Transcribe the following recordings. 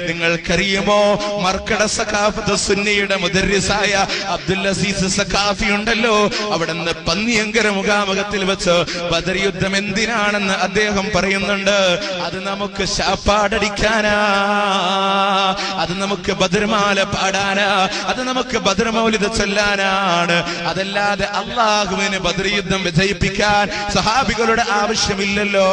നിങ്ങൾക്കറിയുമോ? മർക്കട സഖാഫത്ത് സുന്നിയുടെ മുദരിസായ അബ്ദുൽ അസീസ് സഖാഫി ഉണ്ടല്ലോ. അവിടുന്ന് പന്നിയങ്കര മുഖാമുഖത്തിൽ വെച്ച് ബദർ യുദ്ധം എന്തിനാണെന്ന് അദ്ദേഹം പറയുന്നുണ്ട്. അത് നമുക്ക് ശാപ്പാടടിക്കാനാ. അത് നമുക്ക് ബദർമാല പാടാനാ. അത് നമുക്ക് ബദർമൗലിത ചൊല്ലാനാണ്. അതല്ലാതെ അള്ളാഹുവിന് ബദർ യുദ്ധം വിജയിപ്പിക്കാൻ സഹാബികളുടെ ആവശ്യമില്ലല്ലോ.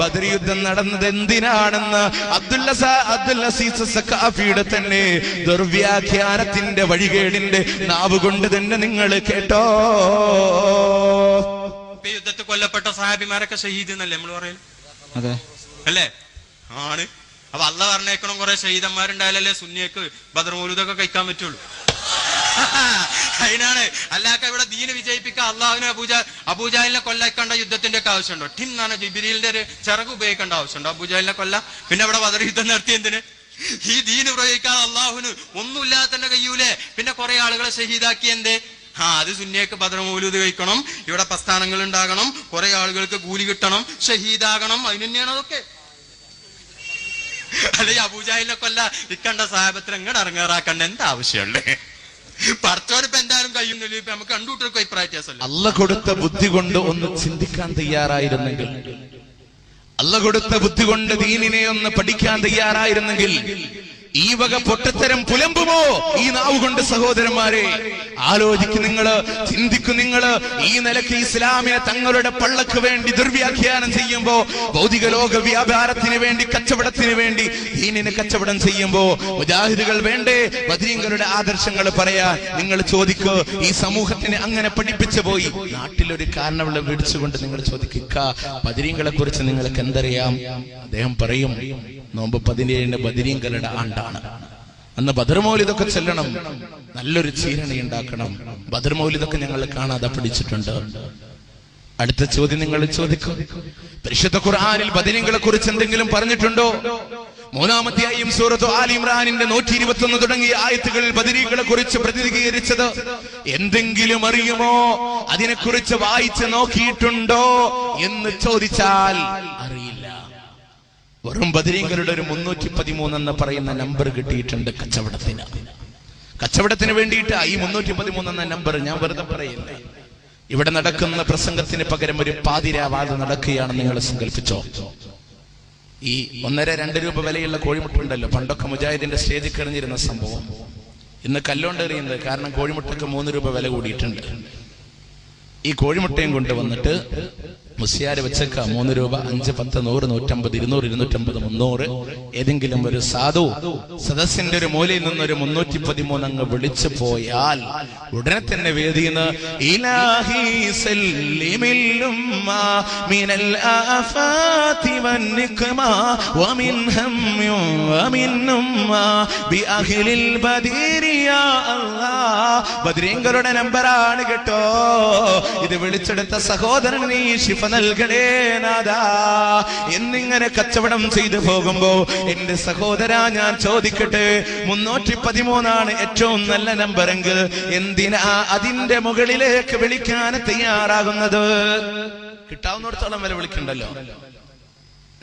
ബദർ യുദ്ധം നടന്നത് എന്തിനാണെന്ന് അബ്ദുല്ല അബ്ദുൽ അസീസ് സഖാഫിയുടെ തന്നെ. ദുർവ്യാഖ്യാനത്തിന്റെ വഴികേടിന്റെ നാവ് കൊണ്ട് തന്നെ നിങ്ങൾ കേട്ടോ. യുദ്ധത്തിൽ കൊല്ലപ്പെട്ട സാഹിബിമാരൊക്കെ ഷഹീദ് എന്നല്ലേ നമ്മൾ പറയുന്നത് അതെ. അല്ലേ? ആണ്. അപ്പൊ അല്ല പറഞ്ഞേക്കണം കുറെ ഷഹീദന്മാരുണ്ടായാലല്ലേ സുന്നിയക്ക് ബദർമൂലുതൊക്കെ കഴിക്കാൻ പറ്റുള്ളൂ. അതിനാണ്. അല്ലാക്ക ഇവിടെ ദീന് വിജയിപ്പിക്കാൻ അള്ളാഹുവിനെ അബൂജ അബൂജാലിനെ കൊല്ലക്കേണ്ട യുദ്ധത്തിന്റെ ഒക്കെ ആവശ്യമുണ്ടോ. ടിം എന്നാണ് ജിബിരിലിന്റെ ഒരു ചിറക് ഉപയോഗിക്കേണ്ട ആവശ്യമുണ്ടോ. അബൂജാലിനെ കൊല്ല. പിന്നെ അവിടെ ബദർ യുദ്ധം നടത്തി എന്തിന്? ഈ ദീന് പ്രയോഗിക്കാൻ അള്ളാഹുവിന് ഒന്നുമില്ലാത്തന്റെ കയ്യൂലെ പിന്നെ കുറെ ആളുകളെ ഷഹീദാക്കി എന്തേ? ആ അത് സുന്നിയൊക്കെ ഭദ്രമൂലൂത് കഴിക്കണം. ഇവിടെ പ്രസ്ഥാനങ്ങൾ ഉണ്ടാകണം. കുറെ ആളുകൾക്ക് കൂലി കിട്ടണം. ഷഹീദാകണം അതിന് തന്നെയാണ് അതൊക്കെ. അല്ലെ അബൂജാഹിലിനെ കൊല്ല. ഇക്കണ്ട സാഹബത്തിന് എങ്ങനെ ഇറങ്ങാറാക്കണ്ട. എന്താ ആവശ്യമുള്ളേ? പറച്ചോരിപ്പോ എന്തായാലും കഴിയുന്നില്ല. ഇപ്പൊ നമുക്ക് കണ്ടുകൂട്ടർക്ക് അഭിപ്രായ വ്യത്യാസമല്ലേ? അല്ല കൊടുത്ത ബുദ്ധി കൊണ്ട് ഒന്ന് ചിന്തിക്കാൻ തയ്യാറായിരുന്നെങ്കിൽ അല്ല കൊടുത്ത ബുദ്ധി കൊണ്ട് ദീനിനെ ഒന്ന് പഠിക്കാൻ തയ്യാറായിരുന്നെങ്കിൽ ഈ വക പൊട്ടത്തരം പുലമ്പുമോ? ഈ നാവ് കൊണ്ട് സഹോദരന്മാരെ ആലോചിക്കു നിങ്ങൾ ചിന്തിക്കു നിങ്ങൾ. ഈ നിലയ്ക്ക് ഇസ്ലാമിനെ തങ്ങളുടെ പള്ളക്ക് വേണ്ടി ദുർവ്യാഖ്യാനം ചെയ്യുമ്പോ ഭൗതിക ലോക വ്യാപാരത്തിന് വേണ്ടി കച്ചവടത്തിന് വേണ്ടി ദീനിന് കച്ചവടം ചെയ്യുമ്പോ മുജാഹിദുകൾ വേണ്ടേ? ബദരീങ്ങളുടെ ആദർശങ്ങൾ പറയാ നിങ്ങൾ ചോദിക്കോ ഈ സമൂഹത്തിന് അങ്ങനെ പഠിപ്പിച്ചു പോയി. നാട്ടിലൊരു കാരണമുള്ള വിളിച്ചുകൊണ്ട് നിങ്ങൾ ചോദിക്കുക ബദരീങ്ങളെ കുറിച്ച് നിങ്ങൾക്ക് എന്തറിയാം? അദ്ദേഹം പറയും നോമ്പ് പതിനേഴിന് ബദരീങ്ങളുടെ ആണ്ടാണ്. അന്ന് ബദർമൗലിതൊക്കെ ചെല്ലണം. നല്ലൊരു ചീരണി ഉണ്ടാക്കണം ബദർമൗലിതൊക്കെ ഞങ്ങൾ കാണാതെ പിടിച്ചിട്ടുണ്ട്. അടുത്ത ചോദ്യം നിങ്ങൾ ചോദിക്കും. പരിശുദ്ധ ഖുർആാനിൽ ബദരീങ്ങളെ കുറിച്ച് എന്തെങ്കിലും പറഞ്ഞിട്ടുണ്ടോ? മൂന്നാമത്തെയായും സൂറത്തു ആൽ ഇമ്രാനിന്റെ നൂറ്റി ഇരുപത്തി ഒന്ന് തുടങ്ങിയ ആയത്തുകളിൽ ബദരീകളെ കുറിച്ച് പ്രതിനിധീകരിച്ചത് എന്തെങ്കിലും അറിയുമോ? അതിനെക്കുറിച്ച് വായിച്ച് നോക്കിയിട്ടുണ്ടോ എന്ന് ചോദിച്ചാൽ വെറും ബദരീങ്ങളുടെ ഒരു മുന്നൂറ്റി പതിമൂന്ന് എന്ന് പറയുന്ന നമ്പർ കിട്ടിയിട്ടുണ്ട് കച്ചവടത്തിന്. കച്ചവടത്തിന് വേണ്ടിയിട്ട് ഈ മുന്നൂറ്റി പതിമൂന്ന് എന്ന നമ്പർ ഞാൻ വെറുതെ പറയുന്നേ ഇവിടെ നടക്കുന്ന പ്രസംഗത്തിന് പകരം ഒരു പാതിരാവാത് നടക്കുകയാണെന്ന് നിങ്ങൾ സങ്കല്പിച്ചോ? ഈ ഒന്നര രണ്ട് രൂപ വിലയുള്ള കോഴിമുട്ടുണ്ടല്ലോ. പണ്ടൊക്കെ മുജാഹിദിന്റെ സ്റ്റേജിൽ കിടന്നിരുന്ന സംഭവം. ഇന്ന് കല്ലോണ്ട് എറിയുന്നത് കാരണം കോഴിമുട്ടയ്ക്ക് മൂന്ന് രൂപ വില കൂടിയിട്ടുണ്ട്. ഈ കോഴിമുട്ടയും കൊണ്ടുവന്നിട്ട് മുസ്യാര് വെച്ചേക്ക. മൂന്ന് രൂപ അഞ്ച് പത്ത് നൂറ് നൂറ്റമ്പത് ഇരുന്നൂറ് ഇരുന്നൂറ്റമ്പത് മുന്നൂറ്. ഏതെങ്കിലും ഒരു സാധു സദസ്സിന്റെ ഒരു മൂലയിൽ നിന്നൊരു മുന്നൂറ്റി പതിമൂന്ന് അങ്ങ് വിളിച്ചു പോയാൽ ഉടനെ തന്നെ ബദരീങ്ങളുടെ നമ്പറാണ് കേട്ടോ. ഇത് വിളിച്ചെടുത്ത സഹോദരൻ നീ ശിഫ നൽകണേ നാദാ എന്നിങ്ങനെ കച്ചവടം ചെയ്തു പോകുമ്പോ എന്റെ സഹോദര ഞാൻ ചോദിക്കട്ടെ മുന്നൂറ്റി പതിമൂന്നാണ് ഏറ്റവും നല്ല നമ്പറെങ്കിൽ എന്തിനാ അതിന്റെ മുകളിലേക്ക് വിളിക്കാൻ തയ്യാറാകുന്നത്? കിട്ടാവുന്നിടത്തോളം വരെ വിളിക്കണ്ടല്ലോ.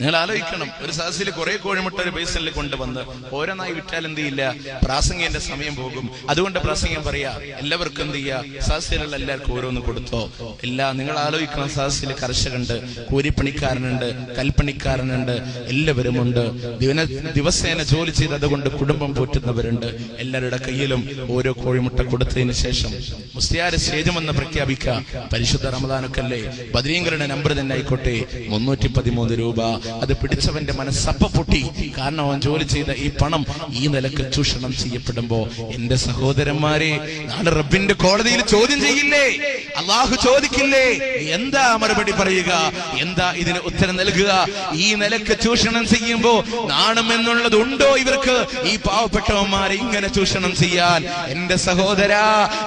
നിങ്ങൾ ആലോചിക്കണം. ഒരു സദസ്സിൽ കുറെ കോഴിമുട്ട ഒരു ബേസിൽ കൊണ്ടുവന്ന് ഓരോന്നായി വിറ്റാൽ എന്ത് ചെയ്യില്ല? പ്രാസംഗിന്റെ സമയം പോകും. അതുകൊണ്ട് പ്രാസംഗം പറയാ എല്ലാവർക്കും എന്ത് ചെയ്യാ? സദസ്സിലുള്ള എല്ലാവർക്കും ഓരോന്ന് കൊടുത്തോ. എല്ലാ നിങ്ങൾ ആലോചിക്കണം സദസ്സിൽ കർഷകണ്ട് കൂലിപ്പണിക്കാരനുണ്ട് കൽപ്പണിക്കാരനുണ്ട് എല്ലാവരും ഉണ്ട് ദിവന ദിവസേന ജോലി ചെയ്ത് അതുകൊണ്ട് കുടുംബം പോറ്റുന്നവരുണ്ട്. എല്ലാവരുടെ കയ്യിലും ഓരോ കോഴിമുട്ട കൊടുത്തതിന് ശേഷം മുസ്ലിയാരെ സ്റ്റേജമെന്ന് പ്രഖ്യാപിക്കുക. പരിശുദ്ധ റമദാനൊക്കല്ലേ ബദ്രീങ്കരുടെ നമ്പർ തന്നെ ആയിക്കോട്ടെ. മുന്നൂറ്റി പതിമൂന്ന് രൂപ. അത് പിടിച്ചവന്റെ മനസ്സപ്പ പൊട്ടി. കാരണം അവൻ ജോലി ചെയ്ത ഈ പണം ഈ നിലയ്ക്ക് ചൂഷണം ചെയ്യപ്പെടുമ്പോ എന്റെ സഹോദരന്മാരെ നാളെ റബ്ബിന്റെ കോടതിയിൽ ചോദ്യം ചെയ്യില്ലേ? അള്ളാഹു ചോദിക്കില്ലേ? എന്താ മറുപടി പറയുക? എന്താ ഇതിന് ഉത്തരം നൽകുക? ഈ നിലയ്ക്ക് ചൂഷണം ചെയ്യുമ്പോ നാണം എന്നുള്ളത് ഉണ്ടോ ഇവർക്ക്? ഈ പാവപ്പെട്ടവന്മാരെ ഇങ്ങനെ ചൂഷണം ചെയ്യാൻ. എന്റെ സഹോദര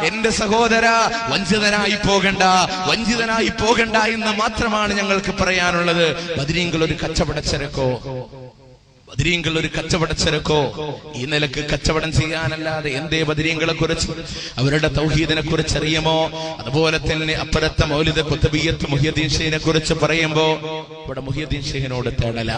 എന്റെ സഹോദര വഞ്ചിതനായി പോകണ്ട വഞ്ചിതനായി പോകണ്ട എന്ന് മാത്രമാണ് ഞങ്ങൾക്ക് പറയാനുള്ളത്. ബദരീങ്കൾ ഒരു കച്ചവടച്ചരക്കോ? ബദരീങ്കൾ ഒരു കച്ചവടച്ചരക്കോ? ഈ നിലയ്ക്ക് കച്ചവടം ചെയ്യാനല്ലാതെ എന്തേ ബദരീങ്കളെ കുറിച്ച് അവരുടെ തൗഹീദിനെ കുറിച്ച് അറിയുമോ അതുപോലെ തന്നെ അപ്പുറത്തെ മൗലിദ കുത്തബിയത്ത് മുഹിയദ്ദീൻ ഷെയ്നെ കുറിച്ച് പറയുമ്പോ ഇവിടെ മുഹിയദ്ദീൻ ഷെയ്നോട് തേടല.